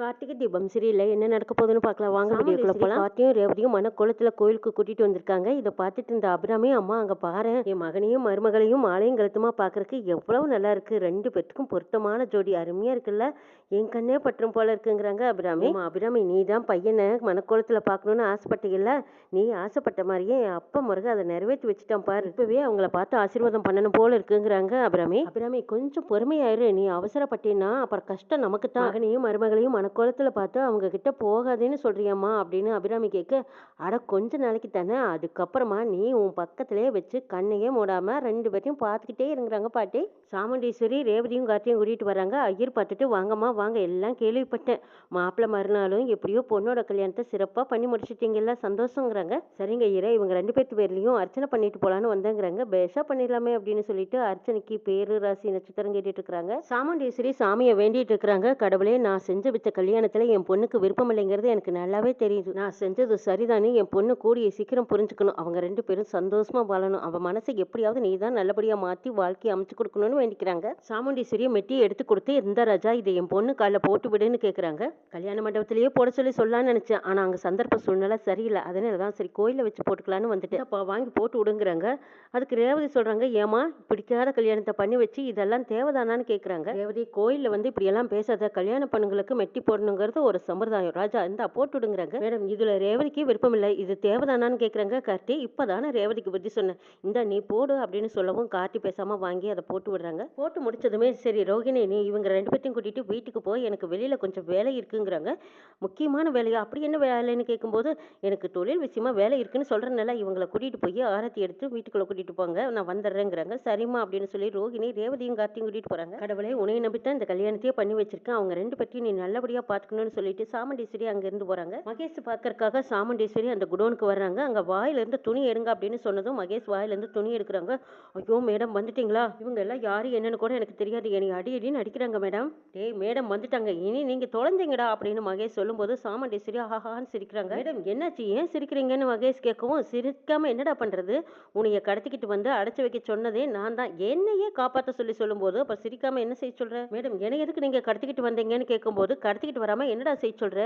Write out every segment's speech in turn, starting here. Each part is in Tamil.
கார்த்திகை தீபம் சரியில்லை என்ன நடக்க போகுதுன்னு பார்க்கலாம் வாங்க வீடியோக்குள்ள போகலாம் கார்த்தியும் ரேவதியும் மனக்கோலத்தில் கோயிலுக்கு கூட்டிட்டு வந்திருக்காங்க. இதை பார்த்துட்டு இந்த அபிராமி அம்மா அங்கே பாரு. என் மகனையும் மருமகளையும் மாலையும் கழுத்துமா பார்க்கறதுக்கு எவ்வளவு நல்லா இருக்கு. ரெண்டு பேத்துக்கும் பொருத்தமான ஜோடி அருமையா இருக்குல்ல. என் கண்ணே பற்றும் போல இருக்குங்கிறாங்க அபிராமி. அபிராமி நீ தான் பையனை மனக்கோலத்தில் பார்க்கணுன்னு ஆசைப்பட்டீங்கல்ல. நீ ஆசைப்பட்ட மாதிரியே என் அப்பா முருக அதை நிறைவேற்றி வச்சுட்டான் பாரு. இப்பவே அவங்கள பார்த்து ஆசீர்வாதம் பண்ணணும் போல இருக்குங்கிறாங்க அபிராமி. அபிராமி கொஞ்சம் பொறுமையாயிரு. நீ அவசரப்பட்டீன்னா அப்புறம் கஷ்டம் நமக்கு தான் மகனையும் மருமகளையும் குளத்தில் பார்த்து அவங்கக்கிட்ட போகாதேன்னு சொல்கிறியம்மா அப்படின்னு அபிராமி கேட்க அட கொஞ்ச நாளைக்கு தானே அதுக்கப்புறமா நீ உன் பக்கத்திலே வச்சு கண்ணையே மூடாமல் ரெண்டு பேரையும் பார்த்துக்கிட்டே இருங்கிறாங்க பாட்டி. சாமுண்டீஸ்வரி ரேவதியும் கார்த்தியும் கூட்டிகிட்டு வராங்க. ஐயர் பார்த்துட்டு வாங்கம்மா வாங்க எல்லாம் கேள்விப்பட்டேன். மாப்பிள்ளை மறுநாளும் எப்படியோ பொண்ணோட கல்யாணத்தை சிறப்பாக பண்ணி முடிச்சிட்டீங்கல்ல சந்தோஷங்கிறாங்க. சரிங்க ஐயரை இவங்க ரெண்டு பேர்த்து பேர்லையும் அர்ச்சனை பண்ணிட்டு போகலான்னு வந்தேங்கிறாங்க. பேஷாக பண்ணிடலாமே அப்படின்னு சொல்லிட்டு அர்ச்சனைக்கு பேரு ராசி நட்சத்திரம் கேட்டுட்டு இருக்கிறாங்க. சாமுண்டீஸ்வரி சாமியை வேண்டிட்டு இருக்கிறாங்க. கடவுளே நான் செஞ்ச கல்யாணத்தில் என் பொண்ணுக்கு விருப்பம் இல்லைங்கிறது எனக்கு நல்லாவே தெரியுது. நான் செஞ்சது சரிதானே? என் பொண்ணு கூடிய சீக்கிரம் புரிஞ்சுக்கணும். அவங்க ரெண்டு பேரும் சந்தோஷமா வாழணும். அவன் மனசை எப்படியாவது நீ தான் நல்லபடியாக மாற்றி வாழ்க்கையை அமைச்சு கொடுக்கணும்னு வேண்டிக்கிறாங்க. சாமுண்டீஸ்வரியை மெட்டி எடுத்து கொடுத்து இந்த ராஜா இதை என் பொண்ணு காலில் போட்டு விடுன்னு கேட்குறாங்க கல்யாண மண்டபத்திலேயே போட சொல்லி சொல்லலாம்னு நினச்சேன். ஆனால் அங்கே சந்தர்ப்ப சூழ்நிலை சரியில்லை. அதனால தான் சரி கோயிலில் வச்சு போட்டுக்கலான்னு வந்துட்டு அப்போ வாங்கி போட்டு விடுங்கிறாங்க. அதுக்கு ரேவதி சொல்கிறாங்க ஏமா பிடிக்காத கல்யாணத்தை பண்ணி வச்சு இதெல்லாம் தேவைதானான்னு கேட்குறாங்க ரேவதி கோயிலில் வந்து இப்படியெல்லாம் பேசாத. கல்யாண பண்ணுங்களுக்கு மெட்டி போடணுங்கிறது ஒரு சம்பிரதாயம். ராஜா இந்தா போட்டு விடுங்கிறாங்க மேடம் இதுல ரேவதிக்கு விருப்பம் இல்லை இது தேவைதானான்னு கேட்குறாங்க கார்த்தி. இப்போதானே ரேவதிக்கு புத்தி சொன்னேன். இந்த நீ போடு அப்படின்னு சொல்லவும் கார்த்தி பேசாம வாங்கி அதை போட்டு விடுறாங்க. போட்டு முடிச்சதுமே சரி ரோகிணி நீ இவங்க ரெண்டு பேர்த்தையும் கூட்டிட்டு வீட்டுக்கு போய் எனக்கு வெளியில கொஞ்சம் வேலை இருக்குங்கிறாங்க. முக்கியமான வேலையா? அப்படி என்ன வேலைன்னு கேட்கும்போது எனக்கு தொழில் விஷயமா வேலை இருக்குன்னு சொல்றதுனால இவங்களை கூட்டிட்டு போய் ஆரத்தி எடுத்து வீட்டுக்குள்ள கூட்டிட்டு போங்க நான் வந்துடுறேங்கிறாங்க. சரிம்மா அப்படின்னு சொல்லி ரோகிணி ரேவதியும் கார்த்தியும் கூட்டிட்டு போறாங்க. கடவுளே உனையை நம்பித்தான் இந்த கல்யாணத்தையே பண்ணி வச்சிருக்கேன். அவங்க ரெண்டு பற்றியும் நீ நல்லபடியா பாத்துக்கணும்னு சொல்லிட்டு சாமுண்டீஸ்வரி அங்க இருந்து போறாங்க. மகேஷ் பார்க்கறதுக்காக சாமுண்டீஸ்வரி அந்த குடோனுக்கு வர்றாங்க. அங்க வாயில இருந்து துணி எடுங்க அப்படின்னு சொன்னதும் மகேஷ் வாயில இருந்து துணி எடுக்கிறாங்க. ஐயோ மேடம் வந்துட்டீங்களா? இவங்க எல்லாம் யாரு என்னன்னு கூட எனக்கு தெரியாது. என்னை அடி அடின்னு அடிக்கிறாங்க மேடம். டேய் மேடம் வந்துட்டாங்க. இனி நீங்க தொலைஞ்சீங்கடா அப்படின்னு மகேஷ் சொல்லும்போது சாமுண்டீஸ்வரி ஆஹான்னு சிரிக்கிறாங்க. மேடம் என்னாச்சு? ஏன் சிரிக்கிறீங்கன்னு மகேஷ் கேட்கவும் சிரிக்காம என்னடா பண்றது? உன்னைய கடத்திக்கிட்டு வந்து அடைச்சு வைக்க சொன்னதே நான் தான். என்னையே காப்பாற்ற சொல்லி சொல்லும்போது அப்ப சிரிக்காம என்ன செய்ய சொல்கிறேன் மேடம் என்னை எதுக்கு நீங்க கடத்திக்கிட்டு வந்தீங்கன்னு கேட்கும்போது கடத்திக்கிட்டு வராம என்னடா செய்ய சொல்ற?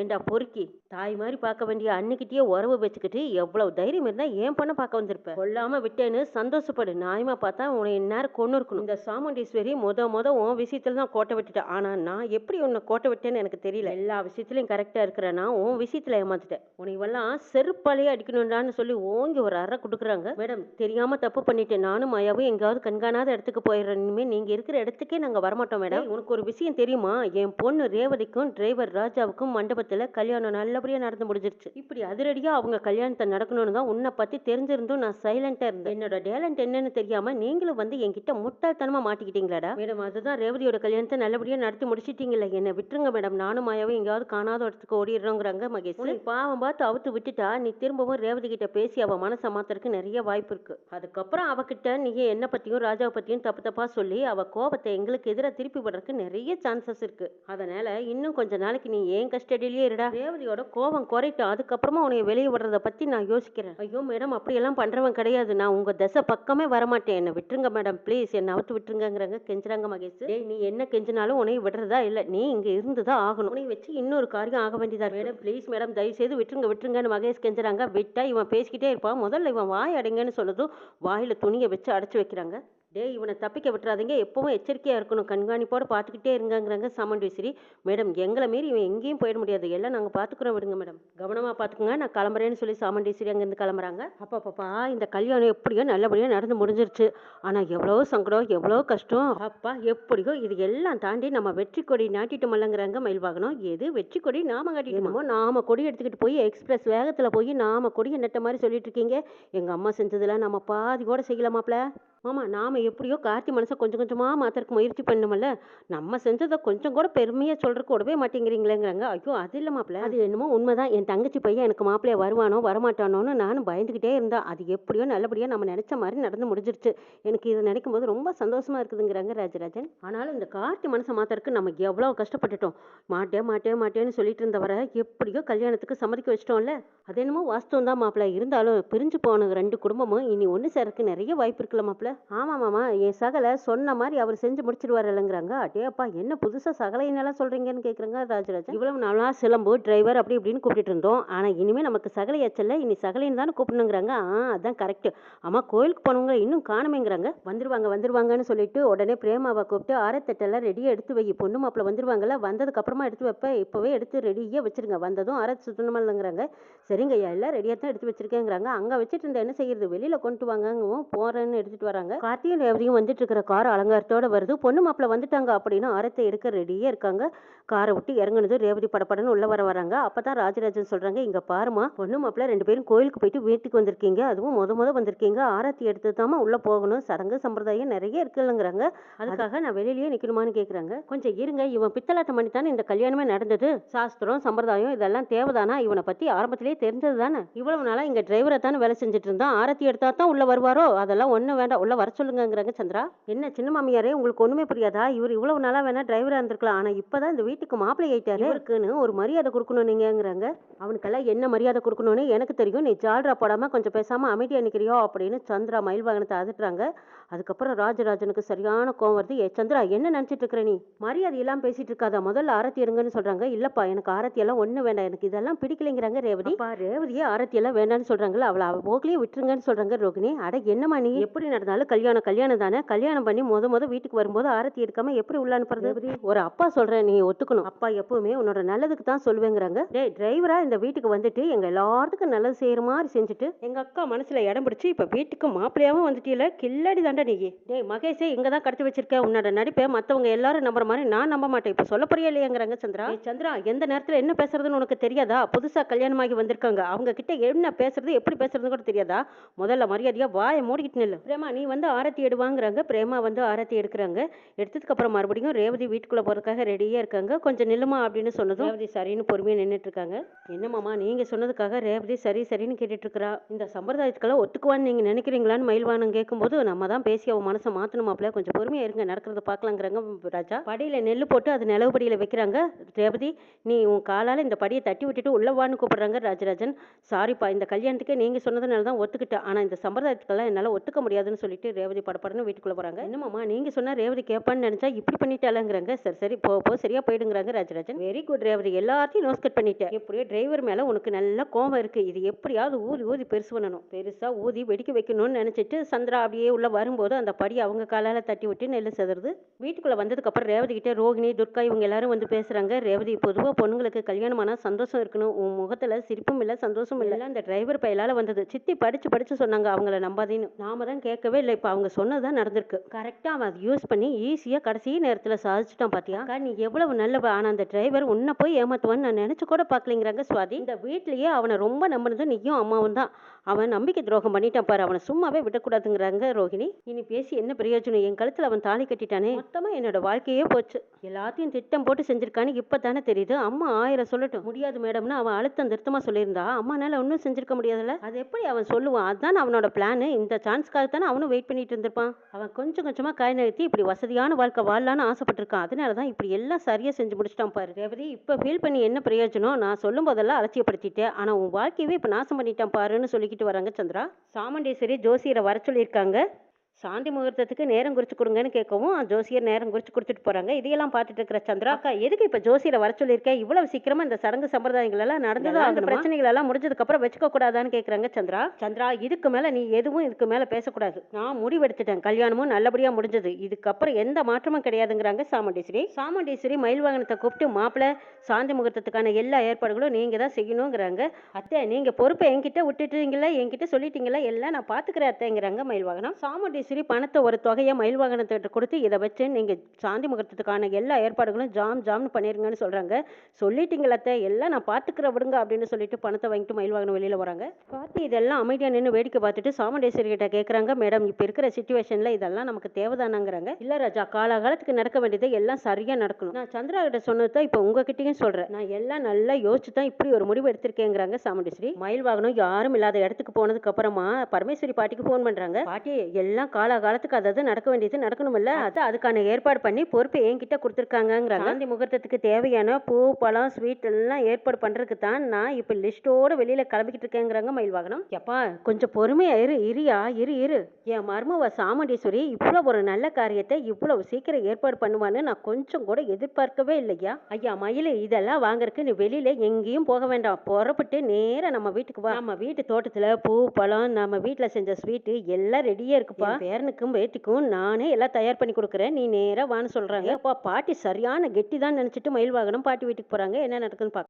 ஏண்டா பொறுக்கி? தாய் மாதிரி பார்க்க வேண்டிய அன்னிக்கிட்டே உறவு வச்சுக்கிட்டு எவ்வளவு தைரியம் இருந்தா ஏன் பண்ண பார்க்க வந்திருப்ப. கொல்லாம விட்டேன்னு சந்தோஷப்படு. நியாயமா பார்த்தா உன்னை இந்நேரம் கொண்டு இருக்கணும் இந்த சாமுண்டீஸ்வரி முத முத உன் விஷயத்துல தான் கோட்டை விட்டுட்டேன் ஆனா நான் எப்படி உன்னை கோட்டை விட்டேன்னு எனக்கு தெரியல. எல்லா விஷயத்துலயும் கரெக்டா இருக்கிறேன்னா உன் விஷயத்துல ஏமாத்திட்டேன். உன்னை இவெல்லாம் செருப்பாலேயே அடிக்கணும்டான்னு சொல்லி ஓங்கி ஒரு அறை கொடுக்குறாங்க. மேடம் தெரியாம தப்பு பண்ணிட்டேன். நானும் மாயாவும் எங்கேயாவது கண்காணாத இடத்துக்கு போயிடுறேன் இனிமே நீங்க இருக்கிற இடத்துக்கே நாங்க வரமாட்டோம் மேடம். உனக்கு ஒரு விஷயம் தெரியுமா? என் பொண்ணு ரேவதிக்கும் டிரைவர் ராஜாவுக்கும் மண்டபத்தில் கல்யாணம் நல்லபடியாக நடந்து முடிஞ்சிருச்சு. இப்படி அதிரடியாக அவங்க கல்யாணத்தை நடக்கணும்னு தான் உன்னை பற்றி தெரிஞ்சிருந்தும் நான் சைலண்டாக இருந்தேன். என்னோட டேலண்ட் என்னன்னு தெரியாமல் நீங்களும் வந்து என்கிட்ட முட்டாள்தனமாக மாட்டிக்கிட்டீங்களாடா? மேடம் அதுதான் ரேவதியோட கல்யாணத்தை நல்லபடியாக நடத்தி முடிச்சிட்டீங்களே என்னை விட்டுருங்க மேடம். நானும் மாயாவும் எங்கேயாவது காணாத இடத்துக்கு ஓடிடுறோங்கிறாங்க மகேஷ். உன்னை பாவம் பார்த்து அவுத்து விட்டுட்டா நீ திரும்பவும் ரேவதி கிட்ட பேசி அவள் மனசை மாத்துறதுக்கு நிறைய வாய்ப்பு இருக்கு. அதுக்கப்புறம் அவகிட்ட நீ என்னை பற்றியும் ராஜாவை பற்றியும் தப்பு தப்பாக சொல்லி அவள் கோபத்தை எங்களுக்கு எதிராக திருப்பி விடுறதுக்கு நிறைய சான்சஸ் இருக்கு. அதனால இன்னும் கொஞ்ச நாளைக்கு நீ ஏன் கஸ்டடியிலேயே இருடா? ரேவதியோட கோபம் குறைட்டும் அதுக்கப்புறமா உன்னை வெளியே விடுறத பத்தி நான் யோசிக்கிறேன். ஐயோ மேடம் அப்படியெல்லாம் பண்றவன் கிடையாது. நான் உங்க தசை பக்கமே வரமாட்டேன். என்ன விட்டுருங்க மேடம். ப்ளீஸ் என்ன அவுத்து விட்டுருங்கிறாங்க கெஞ்சுறாங்க மகேஷ். டேய் நீ என்ன கெஞ்சினாலும் உன்னை விடுறதா இல்ல? நீ இங்க இருந்துதான் ஆகணும். உன்னை வச்சு இன்னொரு காரியம் ஆக வேண்டியதா மேடம் ப்ளீஸ் மேடம். தயவு செய்து விட்டுருங்க விட்டுருங்கன்னு மகேஷ் கெஞ்சுறாங்க. விட்டா இவன் பேசிக்கிட்டே இருப்பான். முதல்ல இவன் வாய் அடைங்கன்னு சொன்னதும் வாயில துணியை வச்சு அடைச்சு வைக்கிறாங்க. டேய் இவனை தப்பிக்க விட்டுறாதீங்க. எப்பவும் எச்சரிக்கையாக இருக்கணும். கண்காணிப்போடு பார்த்துக்கிட்டே இருங்கங்கிறாங்க சாமண்டீஸ்வரி மேடம் எங்களை மீறி இவன் எங்கேயும் போயிட முடியாது. எல்லாம் நாங்கள் பார்த்துக்குறோம் விடுங்க மேடம். கவனமாக பார்த்துக்குங்க. நான் கிளம்புறேன்னு சொல்லி சாமண்டீஸ்வரி அங்கேருந்து கிளம்புறாங்க. அப்பா பாப்பா இந்த கல்யாணம் எப்படியோ நல்லபடியாக நடந்து முடிஞ்சிருச்சு. ஆனால் எவ்வளோ சங்கடம் எவ்வளோ கஷ்டம். அப்பா எப்படியோ இது எல்லாம் தாண்டி நம்ம வெற்றி கொடி நாட்டிட்டோமல்லங்கிறாங்க மயில் வாகனம் எது வெற்றி கொடி நாம கட்டிட்டோமோ? நாம கொடி எடுத்துக்கிட்டு போய் எக்ஸ்பிரஸ் வேகத்தில் போய் நாம கொடியை நட்ட மாதிரி சொல்லிட்டு இருக்கீங்க. எங்கள் அம்மா செஞ்சதெல்லாம் நம்ம பாதி கூட செய்யலாமாப்ல ஆமாம் நாம எப்படியோ கார்த்தி மனசை கொஞ்சம் கொஞ்சமாக மாத்துறதுக்கு முயற்சி பண்ணோம்ல நம்ம செஞ்சதை கொஞ்சம் கூட பெருமையாக சொல்றதுக்கு விடவே மாட்டேங்கிறீங்களேங்கிறாங்க. ஐயோ அது இல்லை மாப்பிள்ள. அது என்னமோ உண்மைதான். என் தங்கச்சி பையன் எனக்கு மாப்பிள்ளைய வருவானோ வரமாட்டானோன்னு நானும் பயந்துக்கிட்டே இருந்தேன். அது எப்படியோ நல்லபடியாக நம்ம நினச்ச மாதிரி நடந்து முடிஞ்சிருச்சு. எனக்கு இதை நினைக்கும் போது ரொம்ப சந்தோஷமா இருக்குதுங்கிறாங்க ராஜராஜன். ஆனாலும் இந்த கார்த்தி மனசை மாத்தறக்கு நம்ம எவ்வளோ கஷ்டப்பட்டுட்டோம். மாட்டே மாட்டே மாட்டேன்னு சொல்லிட்டு இருந்தவரை எப்படியோ கல்யாணத்துக்கு சம்மதிக்க வச்சிட்டோம்ல? அது என்னமோ வாஸ்தவம் தான் மாப்பிள்ள. இருந்தாலும் பிரிஞ்சு போன ரெண்டு குடும்பமும் இனி ஒன்று சேரக்கு நிறைய வாய்ப்பு இருக்குல்ல மாப்பிள்ள? ஆமாம் மாமா என் சகலை சொன்ன மாதிரி அவர் செஞ்சு முடிச்சிடுவார் இல்லைங்கிறாங்க அடேப்பா என்ன புதுசாக சகலையினெல்லாம் சொல்கிறீங்கன்னு கேட்குறாங்க ராஜராஜன்? இவ்வளவு நாளாக சிலம்பு டிரைவர் அப்படி இப்படின்னு கூப்பிட்டு இருந்தோம். ஆனால் இனிமேல் நமக்கு சகலை எச்சல்ல இனி சகலைன்னு தானே கூப்பிடணுங்கிறாங்க. ஆ அதான் கரெக்ட் ஆமாம் கோயிலுக்கு போனவங்க இன்னும் காணுமேங்கிறாங்க. வந்துருவாங்க வந்துருவாங்கன்னு சொல்லிட்டு உடனே பிரேமாவை கூப்பிட்டு ஆரத்தட்டெல்லாம் ரெடியாக எடுத்து வை. பொண்ணு மாப்பிள்ள வந்துருவாங்கல்ல வந்ததுக்கு அப்புறமா எடுத்து வைப்பேன் இப்போவே எடுத்து ரெடியாக வச்சிருங்க. வந்ததும் ஆரத்து சுத்தணுமா இல்லைங்கிறாங்க. சரிங்க ஐயா எல்லாம் ரெடியாக தான் எடுத்து வச்சிருக்கேங்கிறாங்க. அங்கே வச்சுட்டு இருந்தா என்ன செய்யறது? வெளியில் கொண்டு வாங்கவும் போகிறேன்னு எடுத்துகிட்டு வர போறாங்க கார்த்தியும் ரேவதியும் வந்துட்டு இருக்கிற கார் அலங்காரத்தோட வருது. பொண்ணு மாப்பிள்ள வந்துட்டாங்க அப்படின்னு ஆரத்தை எடுக்க ரெடியே இருக்காங்க. காரை விட்டு இறங்குனது ரேவதி படப்படன்னு உள்ள வர வராங்க. அப்பதான் ராஜராஜன் சொல்றாங்க இங்க பாருமா பொண்ணு மாப்பிள்ள ரெண்டு பேரும் கோயிலுக்கு போயிட்டு வீட்டுக்கு வந்திருக்கீங்க. அதுவும் முத முத வந்திருக்கீங்க. ஆரத்தி எடுத்து தாமா உள்ள போகணும். சடங்கு சம்பிரதாயம் நிறைய இருக்குல்லங்கிறாங்க. அதுக்காக நான் வெளியிலேயே நிக்கணுமான்னு கேக்குறாங்க. கொஞ்சம் இருங்க. இவன் பித்தலாட்டம் பண்ணி தானே இந்த கல்யாணமே நடந்தது. சாஸ்திரம் சம்பிரதாயம் இதெல்லாம் தேவைதானா? இவனை பத்தி ஆரம்பத்திலேயே தெரிஞ்சது தானே இவ்வளவு நாளா இங்க டிரைவரை தானே வேலை செஞ்சுட்டு இருந்தான். ஆரத்தி எடுத்தா தான் உள்ள வருவாரோ? அதெல்லாம் ஒண்ணும் வேண்டாம். உள்ள வர சொல்லுங்கங்கிறாங்க சந்திரா. என்ன சின்ன மாமியாரே உங்களுக்கு ஒண்ணுமே புரியாதா? இவர் இவ்வளவு நாளா வேணா டிரைவரா இருந்திருக்கலாம். ஆனா இப்பதான் இந்த வீட்டுக்கு மாப்பிள்ளை ஆயிட்டாரு. இவருக்குன்னு ஒரு மரியாதை கொடுக்கணும் நீங்கங்கிறாங்க. அவனுக்கெல்லாம் என்ன மரியாதை கொடுக்கணும்னு எனக்கு தெரியும். நீ ஜால்ரா போடாம கொஞ்சம் பேசாம அமைதியா நிக்கிறியோ அப்படின்னு சந்திரா மயில் வாகனத்தை அதட்டுறாங்க அதுக்கப்புறம் ராஜராஜனுக்கு சரியான கோவம் வருது. ஏ சந்திரா என்ன நினைச்சிட்டு இருக்கிற நீ? மரியாதை எல்லாம் பேசிட்டு இருக்காதா. முதல்ல ஆரத்தி எடுங்கன்னு சொல்றாங்க. இல்லப்பா எனக்கு ஆரத்தி எல்லாம் ஒண்ணு வேண்டாம். எனக்கு இதெல்லாம் பிடிக்கலைங்கிறாங்க ரேவதி. ரேவதியே ஆரத்தி எல்லாம் வேண்டாம்னு சொல்றாங்கல்ல. அவளை அவ போக்கிலேயே விட்டுருங்கன்னு சொல்றாங்க ரோகிணி. அட என்னம்மா நீ? எப்படி நடந்தாலும் கல்யாணம் கல்யாணம் தானே? கல்யாணம் பண்ணி முத முத வீட்டுக்கு வரும்போது ஆரத்தி எடுக்காம எப்படி உள்ள அனுப்புறது? ஒரு அப்பா சொல்றேன் நீ ஒத்துக்கணும். அப்பா எப்பவுமே உன்னோட நல்லதுக்கு தான் சொல்லுவேங்கிறாங்க. டேய் டிரைவரா இந்த வீட்டுக்கு வந்துட்டு எங்க எல்லாத்துக்கும் நல்லது செய்யற மாதிரி செஞ்சுட்டு எங்க அக்கா மனசுல இடம் பிடிச்சு இப்ப வீட்டுக்கு மாப்பிள்ளையாவும் வந்துட்டீல கில்லாடி தாண்டா நீ. டேய் மகேஷே இங்க தான் கடத்தி வச்சிருக்க. உன்னோட நடிப்பை மத்தவங்க எல்லாரும் நம்புற மாதிரி நான் நம்ப மாட்டேன். இப்ப சொல்ல போறியா இல்லையாங்கிறாங்க சந்திரா. சந்திரா எந்த நேரத்துல என்ன பேசுறதுன்னு உனக்கு தெரியாதா? புதுசா கல்யாணமாகி வந்திருக்காங்க. அவங்க கிட்ட என்ன பேசுறது எப்படி பேசுறதுன்னு கூட தெரியாதா? முதல்ல மரியாதையா வாயை மூடிக்கிட்டு நில்லு. பிரேமா நீ வந்து ஆரத்தி எடுவாங்கிறாங்க. பிரேமா வந்து ஆரத்தி எடுக்கிறாங்க. எடுத்ததுக்கு அப்புறம் மறுபடியும் ரேவதி வீட்டுக்குள்ள போறதுக்காக ரெடியா இருக்காங்க. கொஞ்சம் நில்லுமா அப்படின்னு சொன்னதும் ரேவதி சரின்னு பொறுமையா நின்றுட்டு இருக்காங்க என்னமாமா நீங்க சொன்னதுக்காக ரேவதி சரி சரின்னு கேட்டுட்டு இந்த சம்பிரதாயத்துக்கெல்லாம் ஒத்துக்குவான்னு நீங்க நினைக்கிறீங்களான்னு மயில்வானம் கேட்கும்போது நம்ம தான் பேசி அவன் மனசை மாத்தணுமாப்ல கொஞ்சம் பொறுமையா இருங்க நடக்கிறத பார்க்கலாங்கிறாங்க ராஜா. படியில நெல் போட்டு அது நிலவுபடியில் வைக்கிறாங்க. ரேவதி நீ உன் காலால இந்த படியை தட்டி விட்டுட்டு உள்ளவான்னு கூப்பிடுறாங்க ராஜராஜன். சாரிப்பா இந்த கல்யாணத்துக்கே நீங்க சொன்னதுனால தான் ஒத்துக்கிட்டேன். ஆனா இந்த சம்பிரதாயத்துக்கெல்லாம் என்னால ஒத்துக்க முடியாதுன்னு சொல்லிட்டு ரேவதி படப்படன்னு வீட்டுக்குள்ளே போகிறாங்க என்னமாமா நீங்கள் சொன்னால் ரேவதி கேட்பான்னு நினச்சா இப்படி பண்ணிட்டாலங்கிறாங்க சரி சரி போ போ சரியாக போயிடுங்கிறாங்க ராஜராஜன். வெரி குட் ரேவதி எல்லாத்தையும் நோஸ் கட் பண்ணிட்டேன் எப்படியோ டிரைவர் மேலே உனக்கு நல்ல கோவம் இருக்குது இது எப்படியாவது ஊதி ஊதி பெருசு பண்ணணும். பெருசாக ஊதி வெடிக்க வைக்கணும்னு நினச்சிட்டு சந்திரா அப்படியே உள்ள வரும்போது அந்த படி அவங்க காலால் தட்டி விட்டு நெல்லு செதுறது. வீட்டுக்குள்ளே வந்ததுக்கப்புறம் ரேவதி கிட்டே ரோகிணி துர்கா இவங்க எல்லாரும் வந்து பேசுகிறாங்க ரேவதி பொதுவாக பொண்ணுங்களுக்கு கல்யாணம் சந்தோஷம் இருக்கணும். உன் முகத்தில் சிரிப்பும் இல்லை சந்தோஷம் இல்லை. அந்த டிரைவர் பையலால் வந்தது. சித்தி படித்து படித்து சொன்னாங்க அவங்கள நம்பாதேன்னு. நாம தான் கேட்கவே இல்லை இப்ப அவங்க சொன்னதுதான் நடந்திருக்கு. கரெக்டா அவன் அதை யூஸ் பண்ணி ஈஸியா கடைசி நேரத்துல சாதிச்சுட்டான் பாத்தியா? அக்கா, நீ எவ்வளவு நல்லவ? ஆனா அந்த டிரைவர் உன்னை போய் ஏமாத்துவான்னு நான் நினைச்சு கூட பாக்கலைங்கிறாங்க சுவாதி. இந்த வீட்லயே அவனை ரொம்ப நம்பினது நீயும் அம்மாவும் தான். அவன் நம்பிக்கை துரோகம் பண்ணிட்டான் பாரு. அவனை சும்மாவே விடக்கூடாதுங்கிறாங்க ரோகிணி இனி பேசி என்ன பிரயோஜனம்? என் கழுத்துல அவன் தாலி கட்டிட்டானே. மொத்தமா என்னோட வாழ்க்கையே போச்சு. எல்லாத்தையும் திட்டம் போட்டு செஞ்சிருக்கான்னு இப்பதானே தெரியுது. அம்மா ஆயிரம் சொல்லட்டும். முடியாது மேடம்னு அவன் அழுத்தம் திருத்தமா சொல்லியிருந்தா. அம்மானால ஒன்றும் செஞ்சிருக்க முடியாதுல்ல? அது எப்படி அவன் சொல்லுவான்? அதான் அவனோட பிளான் இந்த சான்ஸ்க்காக தானே அவனும் வெயிட் பண்ணிட்டு இருந்திருப்பான். அவன் கொஞ்சம் கொஞ்சமாக கை நிறுத்தி இப்படி வசதியான வாழ்க்கை வாழலான்னு ஆசைப்பட்டிருக்கான். அதனால தான் இப்படி எல்லாம் சரியாக செஞ்சு முடிச்சிட்டான் பாரு. ரேவதி இப்போ ஃபீல் பண்ணி என்ன பிரயோஜனம்? நான் சொல்லும் போதெல்லாம் அலட்சியப்படுத்திட்டேன். ஆனால் உன் வாழ்க்கையவே இப்போ நாசம் பண்ணிட்டான் பாருன்னு சொல்லிக்கிட்டு வராங்க சந்திரா. சாமண்டேஸ்வரி ஜோசியரை வர சொல்லியிருக்காங்க. சாந்தி முகூர்த்தத்துக்கு நேரம் குறிச்சு கொடுங்கன்னு கேட்கவும் ஜோசியர் நேரம் குறிச்சு கொடுத்துட்டு போறாங்க. இதையெல்லாம் பார்த்துட்டு இருக்கிற சந்திரா அக்கா எதுக்கு இப்ப ஜோசியரை வர சொல்லியிருக்கேன் இவ்வளவு சீக்கிரமா இந்த சடங்கு சம்பிரதாயங்கள் எல்லாம் நடந்ததா? அந்த பிரச்சனைகள் எல்லாம் முடிஞ்சதுக்கு அப்புறம் வச்சுக்க கூடாதான்னு கேக்குறாங்க சந்திரா. சந்திரா இதுக்கு மேல நீ எதுவும் இதுக்கு மேல பேசக்கூடாது. நான் முடிவெடுத்துட்டேன். கல்யாணமும் நல்லபடியா முடிஞ்சது. இதுக்கப்புறம் எந்த மாற்றமும் கிடையாதுங்கிறாங்க சாமுண்டீஸ்வரி. சாமுண்டீஸ்வரி மயில் வாகனத்தை கூப்பிட்டு மாப்பிள்ளை சாந்தி முகூர்த்தத்துக்கான எல்லா ஏற்பாடுகளும் நீங்க தான் செய்யணுங்கிறாங்க. அத்தை நீங்க பொறுப்பை என்கிட்ட விட்டுட்டீங்களா? என்கிட்ட சொல்லிட்டீங்களா? எல்லாம் நான் பாத்துக்கிறேன் அத்தைங்கிறாங்க மயில் வாகனம். சாமுண்டீஸ்வரி பணத்தை ஒரு தொகையை மயில் வாகனத்திட்ட கொடுத்து இதை வச்சு நீங்கள் சாந்தி முகூர்த்தத்துக்கான எல்லா ஏற்பாடுகளும் ஜாம் ஜாம்னு பண்ணிருங்கன்னு சொல்கிறாங்க சொல்லிட்டீங்களா எல்லாம் நான் பார்த்துக்கிற விடுங்க அப்படின்னு சொல்லிட்டு பணத்தை வாங்கிட்டு மயில் வாகனம் வெளியில் வராங்க. பார்த்து இதெல்லாம் அமைதியாக நின்று வேடிக்கை பார்த்துட்டு சாமுண்டேஸ்வரி கிட்ட கேட்குறாங்க மேடம் இப்போ இருக்கிற சுச்சுவேஷனில் இதெல்லாம் நமக்கு தேவைதானாங்கிறாங்க. இல்லை ராஜா காலாகாலத்துக்கு நடக்க வேண்டியது எல்லாம் சரியாக நடக்கணும். நான் சந்திரா கிட்ட சொன்னதை இப்போ உங்ககிட்டயும் சொல்கிறேன் நான் எல்லாம் நல்லா யோசிச்சு தான் இப்படி ஒரு முடிவு எடுத்திருக்கேங்கிறாங்க சாமுண்டேஸ்வரி. மயில் வாகனம் யாரும் இல்லாத இடத்துக்கு போனதுக்கு அப்புறமா பரமேஸ்வரி பாட்டிக்கு ஃபோன் பண்ணுறாங்க பாட்டி எல்லாம் காலாகாலத்துக்கு அதாவது நடக்க வேண்டியது நடக்கணுமில்ல. அது அதுக்கான ஏற்பாடு பண்ணி பொறுப்பு என்கிட்ட கொடுத்துருக்காங்கங்கிறாங்க. காந்தி முகூர்த்தத்துக்கு தேவையான பூ பழம் ஸ்வீட் எல்லாம் ஏற்பாடு பண்றதுக்கு தான் நான் இப்போ லிஸ்ட்டோட வெளியில கிளம்பிக்கிட்டு இருக்கேங்கிறாங்க மயில் வாகனம். எப்பா கொஞ்சம் பொறுமையா இரு இரியா இரு இரு. என் மருமவ சாமுண்டீஸ்வரி இவ்வளோ ஒரு நல்ல காரியத்தை இவ்வளவு சீக்கிரம் ஏற்பாடு பண்ணுவான்னு நான் கொஞ்சம் கூட எதிர்பார்க்கவே இல்லையா? ஐயா மயில் இதெல்லாம் வாங்குறதுக்கு நீ வெளியில எங்கேயும் போக வேண்டாம். புறப்பட்டு நேரா நம்ம வீட்டுக்கு வா. நம்ம வீட்டு தோட்டத்துல பூ பழம் நம்ம வீட்டில் செஞ்ச ஸ்வீட்டு எல்லாம் ரெடியா இருக்குப்பா. பேரனுக்கும் பேட்டிக்கும் நானே எல்லாம் தயார் பண்ணி கொடுக்குறேன். நீ நேராக வான்னு சொல்றாங்க. அப்பா பாட்டி சரியான கெட்டி தான் நினைச்சிட்டு மயில் வாகனம் பாட்டி வீட்டுக்கு போறாங்க. என்ன நடக்குதுன்னு பார்க்க